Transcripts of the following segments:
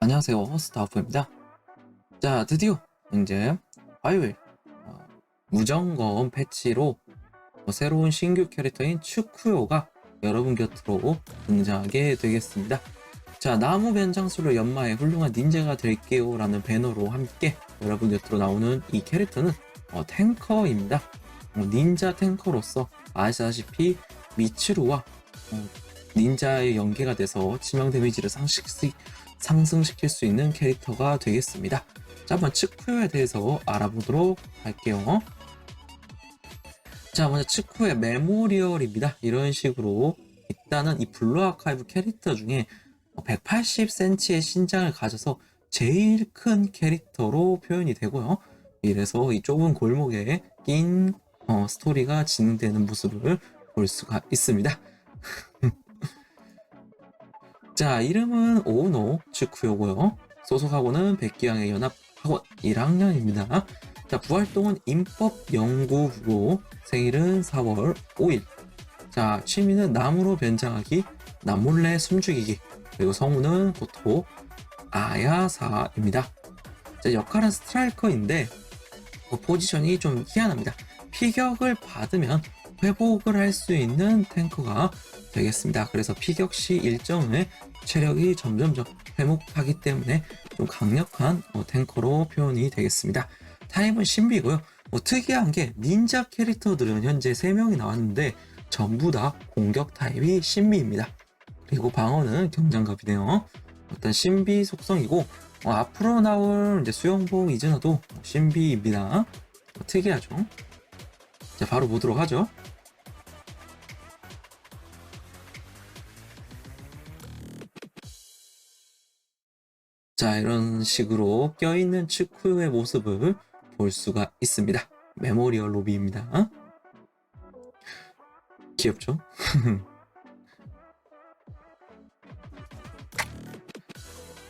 안녕하세요. 스타프입니다. 자, 드디어 이제 화요일 어, 무점검 패치로 어, 새로운 신규 캐릭터인 추쿠요가 여러분 곁으로 등장하게 되겠습니다. 자, 나무 변장술로 연마의 훌륭한 닌자가 될게요 라는 배너로 함께 여러분 곁으로 나오는 이 캐릭터는 어, 탱커입니다. 어, 닌자 탱커로서 아시다시피 미츠루와 어, 닌자의 연계가 돼서 치명 데미지를 상식, 상승시킬 수 있는 캐릭터가 되겠습니다. 자, 한번 츠쿠요에 대해서 알아보도록 할게요. 자, 먼저 츠쿠의 메모리얼입니다. 이런 식으로 일단은 이 블루 아카이브 캐릭터 중에 180cm의 신장을 가져서 제일 큰 캐릭터로 표현이 되고요. 이래서 이 좁은 골목에 낀 어, 스토리가 진행되는 모습을 볼 수가 있습니다. 자, 이름은 오노 츠쿠요고요. 소속학원은 백기양의 연합학원 1학년입니다. 자, 부활동은 인법연구부로 생일은 4월 5일. 자, 취미는 나무로 변장하기, 남몰래 숨죽이기, 그리고 성우는 고토 아야사입니다. 자, 역할은 스트라이커인데 그 포지션이 좀 희한합니다. 피격을 받으면 회복을 할 수 있는 탱커가 되겠습니다. 그래서 피격 시 일정의 체력이 점점점 회복하기 때문에 좀 강력한 어, 탱커로 표현이 되겠습니다. 타입은 신비고요. 뭐 특이한 게 닌자 캐릭터들은 현재 3명이 나왔는데 전부 다 공격 타입이 신비입니다. 그리고 방어는 경장갑이네요. 일단 신비 속성이고 어, 앞으로 나올 이제 수영복 이즈나도 신비입니다. 어, 특이하죠. 자 바로 보도록 하죠. 자, 이런 식으로 껴있는 츠쿠요의 모습을 볼 수가 있습니다. 메모리얼 로비입니다. 귀엽죠?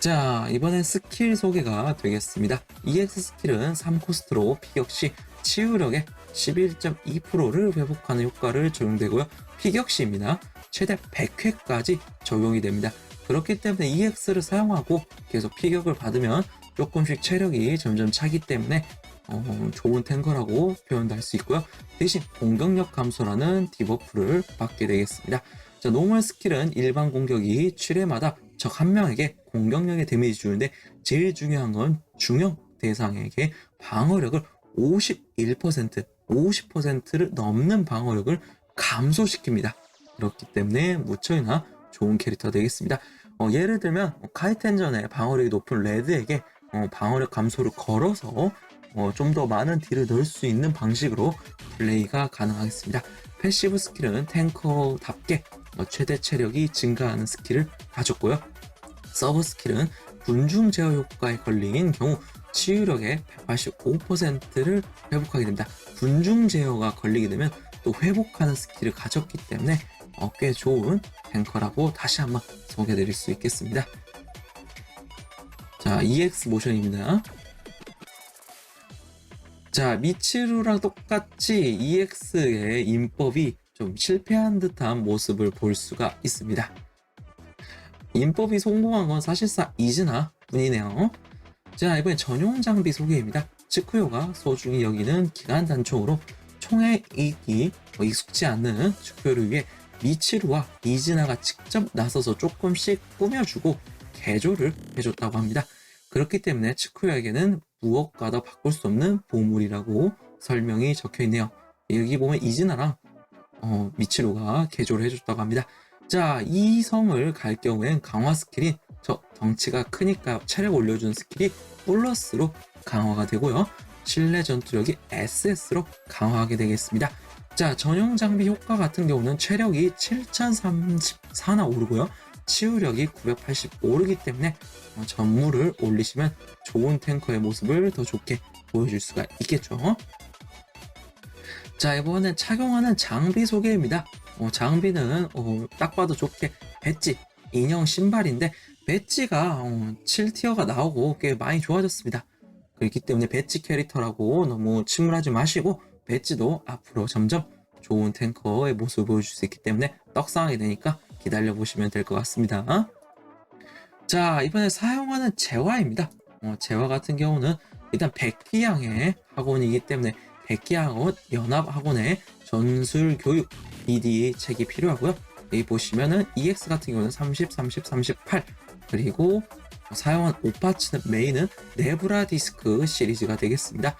자, 이번엔 스킬 소개가 되겠습니다. EX 스킬은 3코스트로 피격 시 치유력의 11.2%를 회복하는 효과를 적용되고요. 피격 시입니다. 최대 100회까지 적용이 됩니다. 그렇기 때문에 EX를 사용하고 계속 피격을 받으면 조금씩 체력이 점점 차기 때문에 어, 좋은 탱커라고 표현도 할 수 있고요. 대신 공격력 감소라는 디버프를 받게 되겠습니다. 자, 노멀 스킬은 일반 공격이 7회마다 적 한 명에게 공격력의 데미지 주는데 제일 중요한 건 중형 대상에게 방어력을 51%, 50%를 넘는 방어력을 감소시킵니다. 그렇기 때문에 무척이나 좋은 캐릭터 되겠습니다. 어, 예를 들면 어, 카이텐전의 방어력이 높은 레드에게 어, 방어력 감소를 걸어서 어, 좀 더 많은 딜을 넣을 수 있는 방식으로 플레이가 가능하겠습니다. 패시브 스킬은 탱커답게 어, 최대 체력이 증가하는 스킬을 가졌고요. 서브 스킬은 군중 제어 효과에 걸린 경우 치유력의 185%를 회복하게 됩니다. 군중 제어가 걸리게 되면 또 회복하는 스킬을 가졌기 때문에 어, 꽤 좋은 탱커라고 다시 한번 소개드릴 수 있겠습니다. 자, EX 모션입니다. 자, 미치루랑 똑같이 EX의 인법이 좀 실패한 듯한 모습을 볼 수가 있습니다. 인법이 성공한 건 사실상 이즈나 뿐이네요. 자, 이번엔 전용 장비 소개입니다. 츠쿠요가 소중히 여기는 기간 단총으로 총의 이익이 뭐 익숙지 않는 츠쿠요를 위해 미치루와 이즈나가 직접 나서서 조금씩 꾸며주고 개조를 해줬다고 합니다. 그렇기 때문에 츠쿠요에게는 무엇과도 바꿀 수 없는 보물이라고 설명이 적혀 있네요. 여기 보면 이즈나랑 어, 미치루가 개조를 해줬다고 합니다. 자, 이 성을 갈 경우엔 강화 스킬인 저 덩치가 크니까 체력 올려주는 스킬이 플러스로 강화가 되고요. 실내 전투력이 SS로 강화하게 되겠습니다. 자, 전용 장비 효과 같은 경우는 체력이 7034나 오르고요. 치유력이 980 오르기 때문에 어, 전무를 올리시면 좋은 탱커의 모습을 더 좋게 보여줄 수가 있겠죠. 자, 이번엔 착용하는 장비 소개입니다. 어, 장비는 어, 딱 봐도 좋게 배지, 인형 신발인데 배지가 어, 7티어가 나오고 꽤 많이 좋아졌습니다. 그렇기 때문에 배지 캐릭터라고 너무 침울하지 마시고 배지도 앞으로 점점 좋은 탱커의 모습을 보여줄 수 있기 때문에 떡상하게 되니까 기다려 보시면 될 것 같습니다. 자, 이번에 사용하는 재화입니다. 어, 재화 같은 경우는 일단 백기양의 학원이기 때문에 백기양은 연합학원의 전술 교육 BD 책이 필요하고요. 여기 보시면은 EX 같은 경우는 30, 30, 38 그리고 사용한 오파츠는 메인은 네브라 디스크 시리즈가 되겠습니다.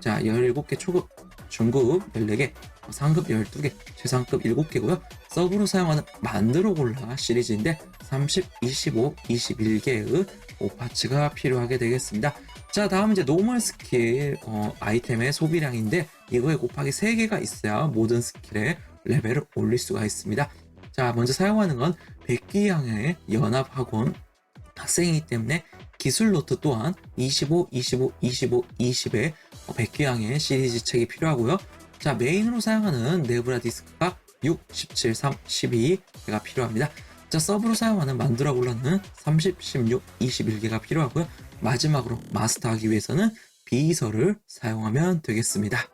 자, 17개 초급, 중급 14개, 상급 12개, 최상급 7개고요. 서브로 사용하는 만드로골라 시리즈인데 30, 25, 21개의 오파츠가 필요하게 되겠습니다. 자, 다음 이제 노멀 스킬 어, 아이템의 소비량인데 이거에 곱하기 3개가 있어야 모든 스킬의 레벨을 올릴 수가 있습니다. 자, 먼저 사용하는 건 백기양의 연합학원 학생이기 때문에 기술 노트 또한 25, 25, 25, 20의 백기양의 시리즈 책이 필요하고요. 자, 메인으로 사용하는 네브라 디스크가 6, 17, 3, 12개가 필요합니다. 자, 서브로 사용하는 만드라 골라는 30, 16, 21개가 필요하고요. 마지막으로 마스터하기 위해서는 비서를 사용하면 되겠습니다.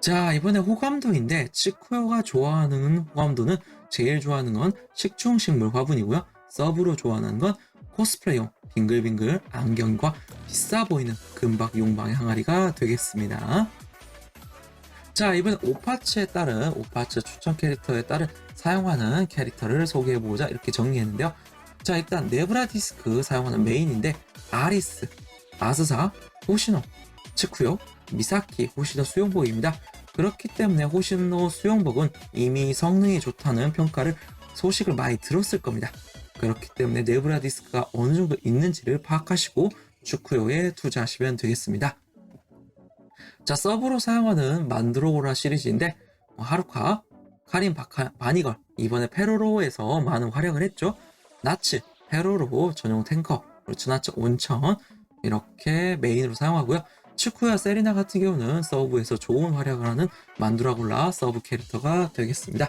자, 이번에 호감도인데 치쿠요가 좋아하는 호감도는 제일 좋아하는 건 식충식물 화분이고요. 서브로 좋아하는 건 코스프레용 빙글빙글 안경과 비싸 보이는 금박 용방의 항아리가 되겠습니다. 자, 이번엔 오파츠에 따른 오파츠 추천 캐릭터에 따른 사용하는 캐릭터를 소개해보자 이렇게 정리했는데요. 자, 일단 네브라 디스크 사용하는 메인인데 아리스, 아스사, 호시노, 츠쿠요, 미사키, 호시노 수용복입니다. 그렇기 때문에 호시노 수용복은 이미 성능이 좋다는 평가를 소식을 많이 들었을 겁니다. 그렇기 때문에 네브라 디스크가 어느 정도 있는지를 파악하시고 츠쿠요에 투자하시면 되겠습니다. 자, 서브로 사용하는 만드로고라 시리즈인데 어, 하루카, 카린 바카, 바니걸 이번에 페로로에서 많은 활약을 했죠. 나츠, 페로로 전용 탱커, 그렇죠 나츠 온천 이렇게 메인으로 사용하고요. 츠쿠야 세리나 같은 경우는 서브에서 좋은 활약을 하는 만두라골라 서브 캐릭터가 되겠습니다.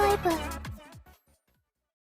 カイブ